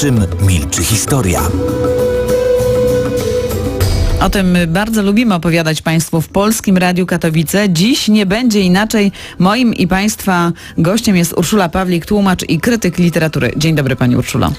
czym milczy historia. O tym bardzo lubimy opowiadać Państwu w Polskim Radiu Katowice. Dziś nie będzie inaczej. Moim i Państwa gościem jest Urszula Pawlik, tłumacz i krytyk literatury. Dzień dobry Pani Urszulo.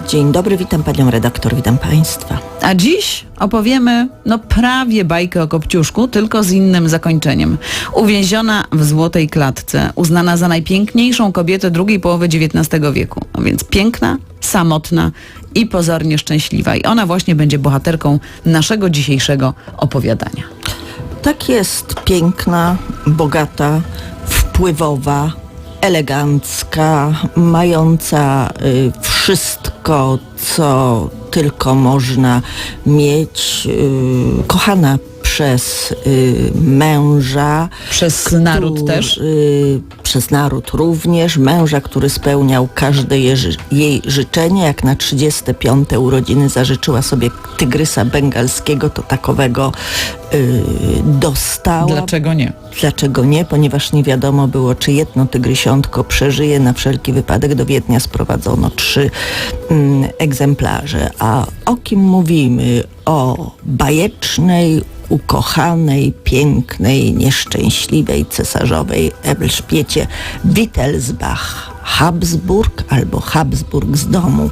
Dzień dobry, witam panią redaktor, witam państwa. A dziś opowiemy, no prawie bajkę o Kopciuszku, tylko z innym zakończeniem. Uwięziona w złotej klatce, uznana za najpiękniejszą kobietę drugiej połowy XIX wieku. No więc piękna, samotna i pozornie szczęśliwa. I ona właśnie będzie bohaterką naszego dzisiejszego opowiadania. Tak jest, piękna, bogata, wpływowa, elegancka, mająca y, wszystko, co tylko można mieć, y, kochana przez y, męża. Przez naród który- też? Przez naród również. Męża, który spełniał każde je, ży- jej życzenie. Jak na 35. urodziny zażyczyła sobie tygrysa bengalskiego, to takowego y, dostała. Dlaczego nie? Dlaczego nie? Ponieważ nie wiadomo było, czy jedno tygrysiątko przeżyje. Na wszelki wypadek do Wiednia sprowadzono trzy mm, egzemplarze. A o kim mówimy? O bajecznej, ukochanej, pięknej, nieszczęśliwej cesarzowej Elżbiecie Wittelsbach. Habsburg albo Habsburg z domu.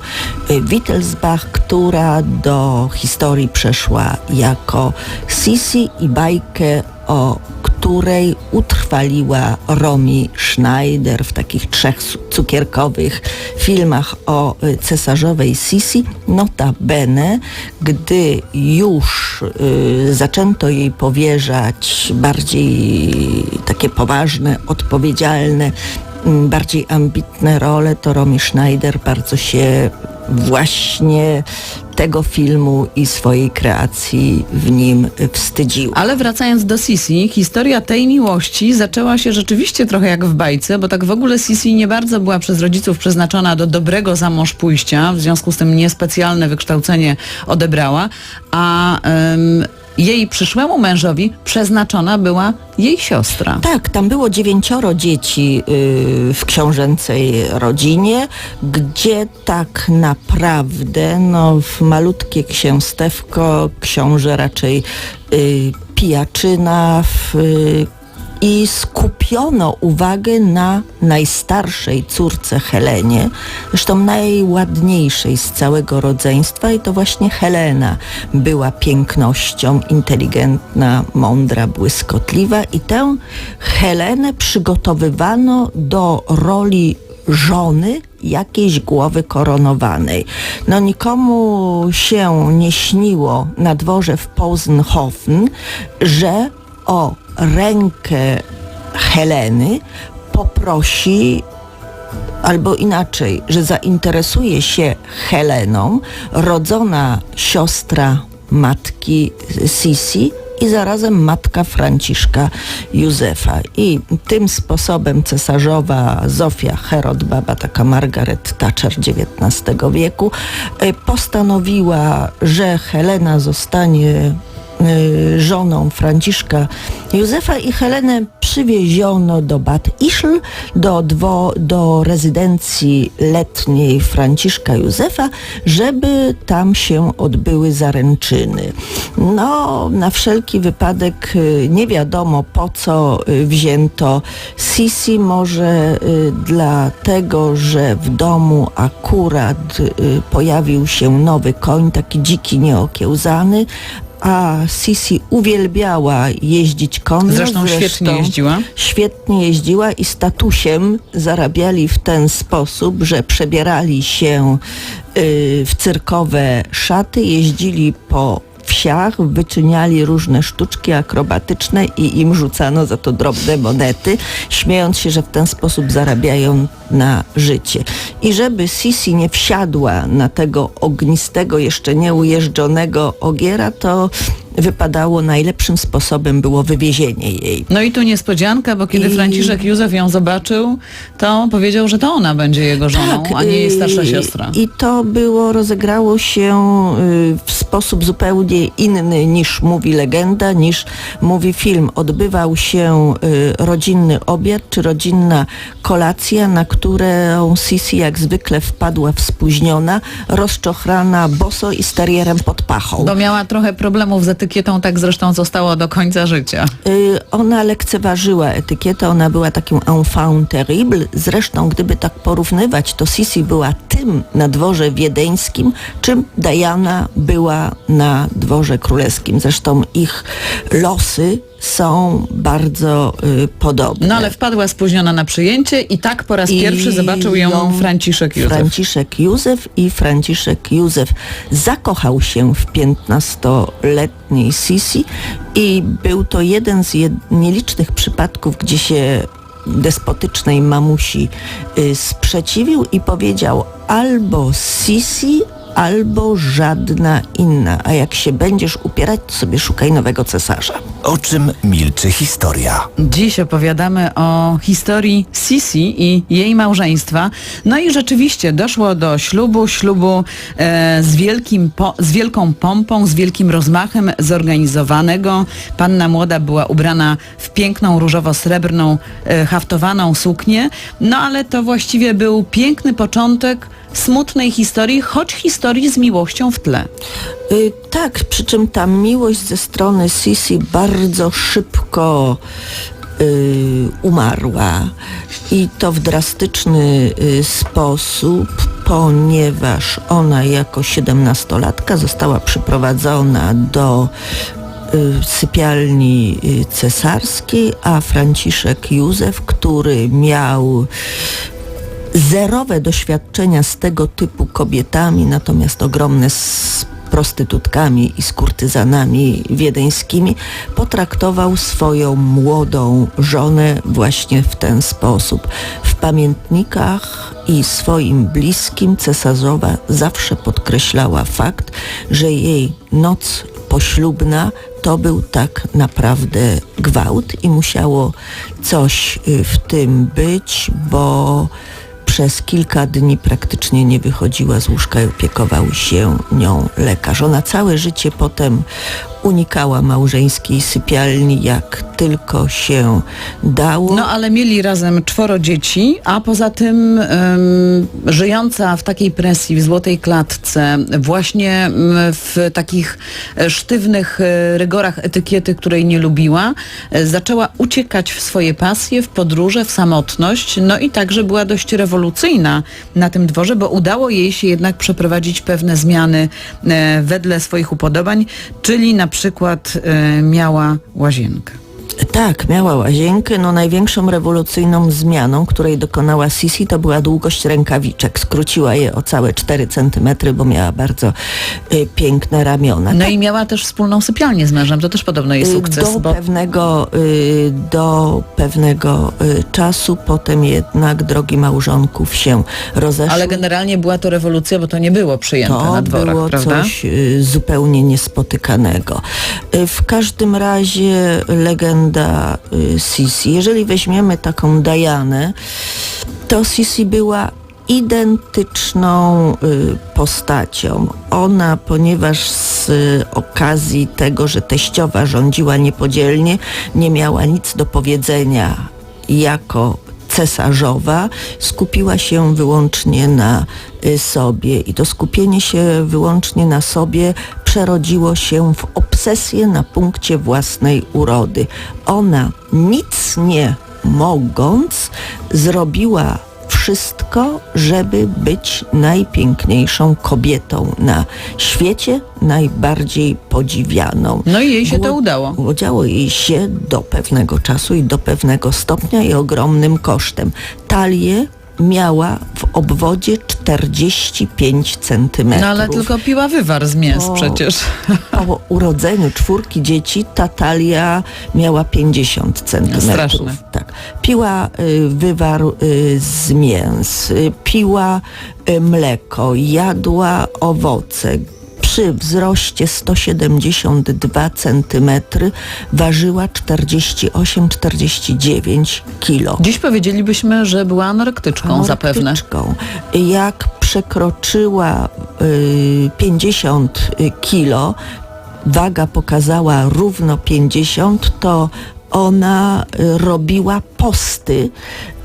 Y, Wittelsbach, która do historii przeszła jako Sisi i bajkę o której utrwaliła Romy Schneider w takich trzech cukierkowych filmach o y, cesarzowej Sisi. Notabene, gdy już y, zaczęto jej powierzać bardziej takie poważne, odpowiedzialne, bardziej ambitne role, to Romy Schneider bardzo się właśnie tego filmu i swojej kreacji w nim wstydziła. Ale wracając do Sisi, historia tej miłości zaczęła się rzeczywiście trochę jak w bajce, bo tak w ogóle Sisi nie bardzo była przez rodziców przeznaczona do dobrego zamąż pójścia, w związku z tym niespecjalne wykształcenie odebrała, a jej przyszłemu mężowi przeznaczona była jej siostra. Tak, tam było dziewięcioro dzieci y, w książęcej rodzinie, gdzie tak naprawdę no, w malutkie księstewko książę raczej y, pijaczyna w, y, i skupiono uwagę na najstarszej córce Helenie, zresztą najładniejszej z całego rodzeństwa i to właśnie Helena była pięknością, inteligentna, mądra, błyskotliwa i tę Helenę przygotowywano do roli żony jakiejś głowy koronowanej. No nikomu się nie śniło na dworze w Posenhofen, że o rękę Heleny poprosi albo inaczej, że zainteresuje się Heleną, rodzona siostra matki Sisi i zarazem matka Franciszka Józefa. I tym sposobem cesarzowa Zofia Herod, baba taka Margaret Thatcher XIX wieku, e, postanowiła, że Helena zostanie y, żoną Franciszka Józefa i Helenę przywieziono do Bad Ischl, do, dwo, do rezydencji letniej Franciszka Józefa, żeby tam się odbyły zaręczyny. No, na wszelki wypadek y, nie wiadomo po co y, wzięto Sisi, może y, dlatego, że w domu akurat y, pojawił się nowy koń, taki dziki, nieokiełzany, a Sisi uwielbiała jeździć konno. Zresztą świetnie jeździła. Świetnie jeździła i statusem zarabiali w ten sposób, że przebierali się y, w cyrkowe szaty, jeździli po wsiach, wyczyniali różne sztuczki akrobatyczne i im rzucano za to drobne monety, śmiejąc się, że w ten sposób zarabiają na życie. I żeby Sisi nie wsiadła na tego ognistego, jeszcze nieujeżdżonego ogiera, to wypadało najlepszym sposobem było wywiezienie jej. No i tu niespodzianka, bo kiedy I- Franciszek Józef ją zobaczył, to powiedział, że to ona będzie jego żoną, a nie jej starsza y, siostra. I to było, rozegrało się y, w sposób zupełnie inny niż mówi legenda, niż mówi film. Odbywał się y, rodzinny obiad czy rodzinna kolacja, na którą Sisi jak zwykle wpadła wspóźniona, rozczochrana boso i z terrierem pod pachą. Bo miała trochę problemów z etykietą, tak zresztą zostało do końca życia. Y, Ona lekceważyła etykietę, ona była takim enfant terrible. Zresztą, gdyby tak porównywać, to Sisi była tym na dworze wiedeńskim, czym Diana była na dworze królewskim. Zresztą ich losy są bardzo y, podobne. No ale wpadła spóźniona na przyjęcie i tak po raz I pierwszy zobaczył ją ją Franciszek Józef. Franciszek Józef i Franciszek Józef zakochał się w 15-letniej Sisi i był to jeden z jed- nielicznych przypadków, gdzie się despotycznej mamusi y, sprzeciwił i powiedział albo Sisi, albo żadna inna, a jak się będziesz upierać, to sobie szukaj nowego cesarza. O czym milczy historia? Dziś opowiadamy o historii Sisi i jej małżeństwa. No i rzeczywiście doszło do ślubu, ślubu e, z, wielkim po, z wielką pompą, z wielkim rozmachem zorganizowanego. Panna młoda była ubrana w piękną różowo-srebrną e, haftowaną suknię. No ale to właściwie był piękny początek smutnej historii, choć historii z miłością w tle. Y, tak, przy czym ta miłość ze strony Sisi bardzo szybko y, umarła i to w drastyczny y, sposób, ponieważ ona jako siedemnastolatka została przyprowadzona do y, sypialni cesarskiej, a Franciszek Józef, który miał zerowe doświadczenia z tego typu kobietami, natomiast ogromne z prostytutkami i z kurtyzanami wiedeńskimi, potraktował swoją młodą żonę właśnie w ten sposób. W pamiętnikach i swoim bliskim cesarzowa zawsze podkreślała fakt, że jej noc poślubna to był tak naprawdę gwałt i musiało coś y, w tym być, bo przez kilka dni praktycznie nie wychodziła z łóżka i opiekował się nią lekarz. Ona całe życie potem unikała małżeńskiej sypialni, jak tylko się dało. No ale mieli razem czworo dzieci, a poza tym ym, żyjąca w takiej presji, w złotej klatce, właśnie w takich e, sztywnych e, rygorach etykiety, której nie lubiła, e, zaczęła uciekać w swoje pasje, w podróże, w samotność, no i także była dość rewolucyjna na tym dworze, bo udało jej się jednak przeprowadzić pewne zmiany wedle swoich upodobań, czyli na przykład e, miała łazienkę. Tak, miała łazienkę. No największą rewolucyjną zmianą, której dokonała Sisi, to była długość rękawiczek. Skróciła je o całe 4 centymetry, bo miała bardzo y, piękne ramiona. No i miała też wspólną sypialnię z mężem, to też podobno jest sukces, do bo pewnego, y, do pewnego y, czasu, potem jednak drogi małżonków się rozeszły. ale generalnie była to rewolucja, bo to nie było przyjęte To na dworach, było prawda? coś y, zupełnie niespotykanego. Y, W każdym razie legenda y, Sisi, jeżeli weźmiemy taką Dianę, to Sisi była identyczną y, postacią. Ona, ponieważ z okazji tego, że teściowa rządziła niepodzielnie, nie miała nic do powiedzenia jako cesarzowa, skupiła się wyłącznie na y, sobie i to skupienie się wyłącznie na sobie przerodziło się w obsesję na punkcie własnej urody. Ona nic nie mogąc zrobiła wszystko, żeby być najpiękniejszą kobietą na świecie, najbardziej podziwianą. No i jej się to udało. Działo jej się do pewnego czasu i do pewnego stopnia i ogromnym kosztem. Talię miała w obwodzie 45 centymetrów. No ale tylko piła wywar z mięs O. przecież. Po urodzeniu czwórki dzieci ta talia miała 50 centymetrów. Straszne. Tak. Piła y, wywar y, z mięs, y, piła y, mleko, jadła owoce, przy wzroście 172 cm ważyła 48-49 kilo. Dziś powiedzielibyśmy, że była anorektyczką zapewne. Anorektyczką. Jak przekroczyła y, 50 kilo, waga pokazała równo 50, to ona y, robiła posty,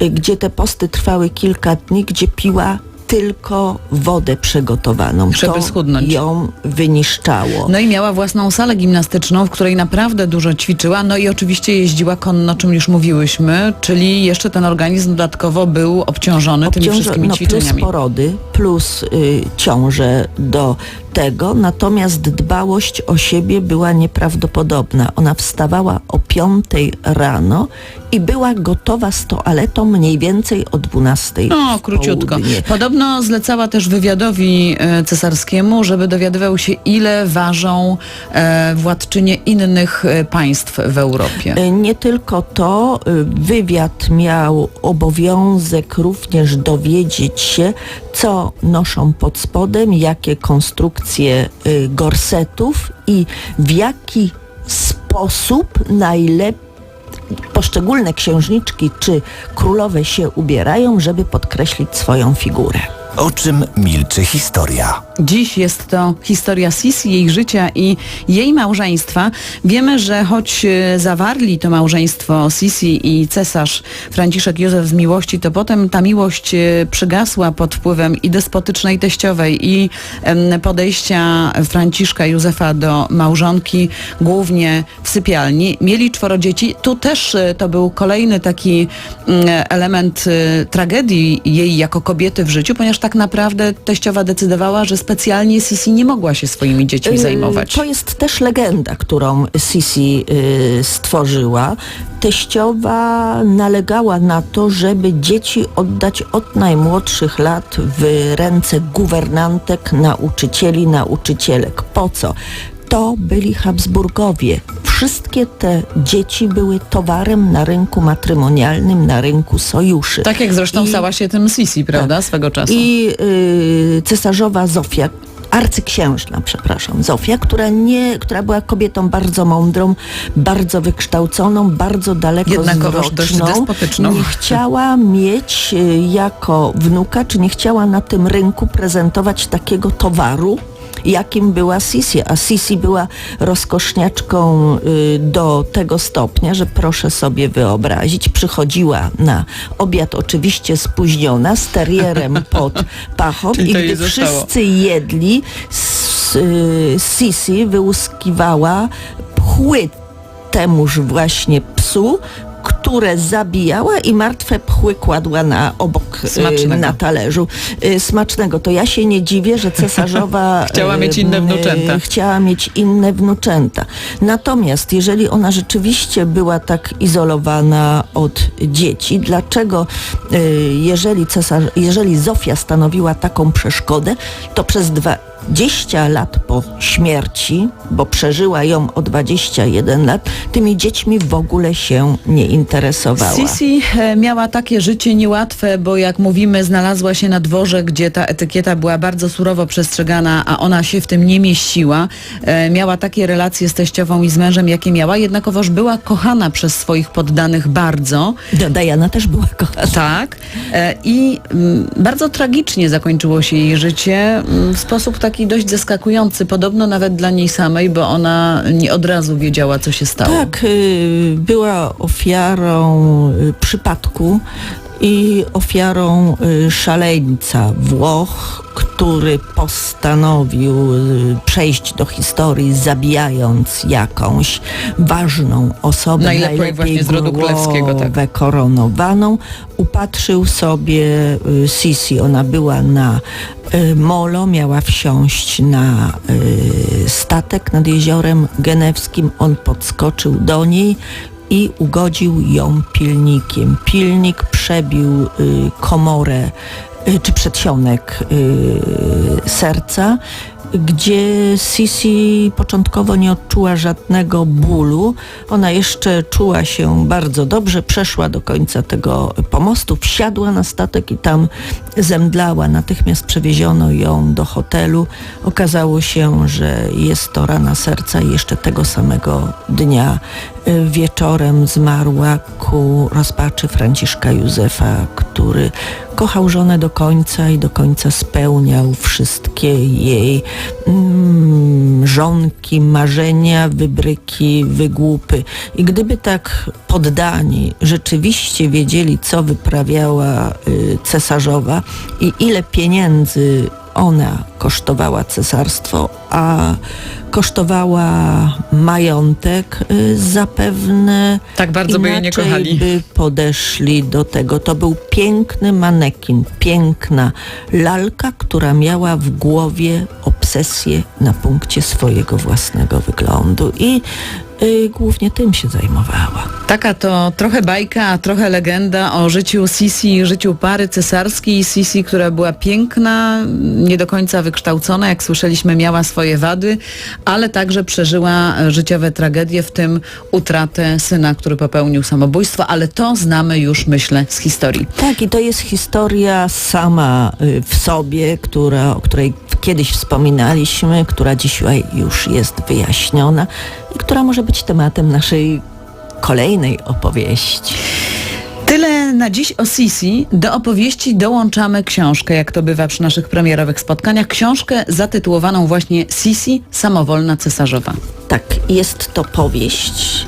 y, gdzie te posty trwały kilka dni, gdzie piła tylko wodę przygotowaną. Żeby to schudnąć. ją wyniszczało. No i miała własną salę gimnastyczną, w której naprawdę dużo ćwiczyła, no i oczywiście jeździła konno, o czym już mówiłyśmy, czyli jeszcze ten organizm dodatkowo był obciążony tymi wszystkimi no, ćwiczeniami. Plus porody, plus y, ciąże do tego, natomiast dbałość o siebie była nieprawdopodobna. Ona wstawała o 5 rano i była gotowa z toaletą mniej więcej o 12. No, króciutko. południe. Podobno zlecała też wywiadowi e, cesarskiemu, żeby dowiadywał się, ile ważą e, władczynie innych e, państw w Europie. Y, Nie tylko to, wywiad miał obowiązek również dowiedzieć się, co noszą pod spodem, jakie konstrukcje y, gorsetów i w jaki sposób najlepiej poszczególne księżniczki czy królowe się ubierają, żeby podkreślić swoją figurę. O czym milczy historia? Dziś jest to historia Sisi, jej życia i jej małżeństwa. Wiemy, że choć e, zawarli to małżeństwo Sisi i cesarz Franciszek Józef z miłości, to potem ta miłość e, przygasła pod wpływem i despotycznej teściowej i podejścia Franciszka Józefa do małżonki, głównie w sypialni. Mieli czworo dzieci. Tu też e, to był kolejny taki mm, element tragedii jej jako kobiety w życiu, ponieważ tak naprawdę teściowa decydowała, że specjalnie Sisi nie mogła się swoimi dziećmi zajmować. To jest też legenda, którą Sisi yy, stworzyła. Teściowa nalegała na to, żeby dzieci oddać od najmłodszych lat w ręce guwernantek, nauczycieli, nauczycielek. Po co? To byli Habsburgowie. Wszystkie te dzieci były towarem na rynku matrymonialnym, na rynku sojuszy. Tak jak zresztą I- stała się tym Sisi, prawda, swego czasu. I y, cesarzowa Zofia, arcyksiężna, przepraszam, Zofia, która, nie, która była kobietą bardzo mądrą, bardzo wykształconą, bardzo dalekowzroczną. despotyczną. Nie chciała mieć y, jako wnuka, czy nie chciała na tym rynku prezentować takiego towaru, jakim była Sisi, a Sisi była rozkoszniaczką y, do tego stopnia, że proszę sobie wyobrazić, przychodziła na obiad oczywiście spóźniona, z terierem pod pachą i gdy wszyscy jedli, y, Sisi wyłuskiwała pchły temuż właśnie psu, które zabijała i martwe pchły kładła na obok y, Smacznego. na talerzu. Y, Smacznego. To ja się nie dziwię, że cesarzowa Chciała y, mieć inne wnuczęta. Chciała mieć inne wnuczęta. Natomiast jeżeli ona rzeczywiście była tak izolowana od dzieci, dlaczego jeżeli cesarz, jeżeli Zofia stanowiła taką przeszkodę, to przez 20 lat po śmierci, bo przeżyła ją o 21 lat, tymi dziećmi w ogóle się nie interesowała. Sisi e, miała takie życie niełatwe, bo jak mówimy, znalazła się na dworze, gdzie ta etykieta była bardzo surowo przestrzegana, a ona się w tym nie mieściła. E, Miała takie relacje z teściową i z mężem, jakie miała, jednakowoż była kochana przez swoich poddanych bardzo. No, Diana też była kochana. Tak. E, I mm, bardzo tragicznie zakończyło się jej życie mm, w sposób taki dość zaskakujący, podobno nawet dla niej samej, bo ona nie od razu wiedziała, co się stało. Tak, y, była ofiarą y, przypadku i ofiarą y, szaleńca Włoch, który postanowił y, przejść do historii zabijając jakąś ważną osobę, Najlepiej właśnie z rodu królewskiego, tak. koronowaną. Upatrzył sobie y, Sisi, ona była na Molo, miała wsiąść na statek nad jeziorem genewskim. On podskoczył do niej i ugodził ją pilnikiem. Pilnik przebił y, komorę y, czy przedsionek y, serca. Gdzie Sisi początkowo nie odczuła żadnego bólu. Ona jeszcze czuła się bardzo dobrze, przeszła do końca tego pomostu, wsiadła na statek i tam zemdlała. Natychmiast przewieziono ją do hotelu. Okazało się, że jest to rana serca i jeszcze tego samego dnia wieczorem zmarła ku rozpaczy Franciszka Józefa, który kochał żonę do końca i do końca spełniał wszystkie jej mm, żonki, marzenia, wybryki, wygłupy. I gdyby tak poddani rzeczywiście wiedzieli, co wyprawiała y, cesarzowa i ile pieniędzy ona kosztowała cesarstwo, a kosztowała majątek, y, zapewne Tak bardzo by jej nie kochali. by podeszli do tego. To był piękny manekin, piękna lalka, która miała w głowie obsesję na punkcie swojego własnego wyglądu i y, głównie tym się zajmowała. Taka to trochę bajka, trochę legenda o życiu Sisi życiu pary cesarskiej. Sisi, która była piękna, nie do końca wykształcona, jak słyszeliśmy, miała swoje wady, ale także przeżyła życiowe tragedie, w tym utratę syna, który popełnił samobójstwo, ale to znamy już, myślę, z historii. Tak, i to jest historia sama y, w sobie, która, o której kiedyś wspominaliśmy, która dzisiaj już jest wyjaśniona która może być tematem naszej kolejnej opowieści. Tyle na dziś o Sisi. Do opowieści dołączamy książkę, jak to bywa przy naszych premierowych spotkaniach. Książkę zatytułowaną właśnie Sisi, samowolna cesarzowa. Tak, jest to powieść,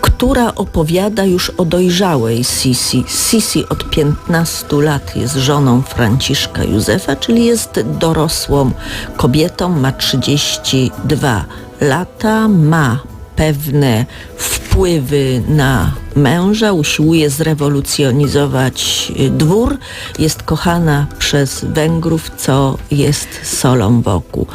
która opowiada już o dojrzałej Sisi. Sisi od 15 lat jest żoną Franciszka Józefa, czyli jest dorosłą kobietą, ma 32 lata, ma pewne wpływy na męża, usiłuje zrewolucjonizować y, dwór, jest kochana przez Węgrów, co jest solą wokół.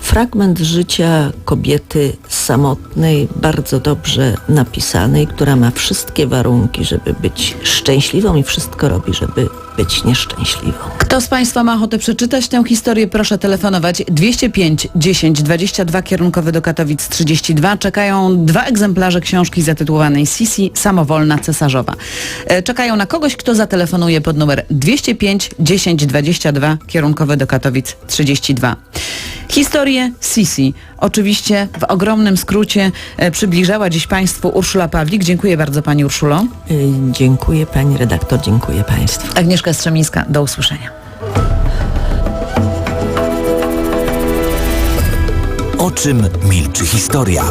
Fragment życia kobiety samotnej, bardzo dobrze napisanej, która ma wszystkie warunki, żeby być szczęśliwą i wszystko robi, żeby być nieszczęśliwą. Kto z Państwa ma ochotę przeczytać tę historię, proszę telefonować 205 10 22 kierunkowy do Katowic 32. Czekają dwa egzemplarze książki zatytułowanej Sisi, samowolna cesarzowa. E, Czekają na kogoś, kto zatelefonuje pod numer 205 10 22 kierunkowy do Katowic 32. Historię Sisi oczywiście w ogromnym skrócie e, przybliżała dziś Państwu Urszula Pawlik. Dziękuję bardzo Pani Urszulo. Y, Dziękuję pani redaktor, dziękuję państwu. Agnieszka Strzemińska, do usłyszenia. O czym milczy historia?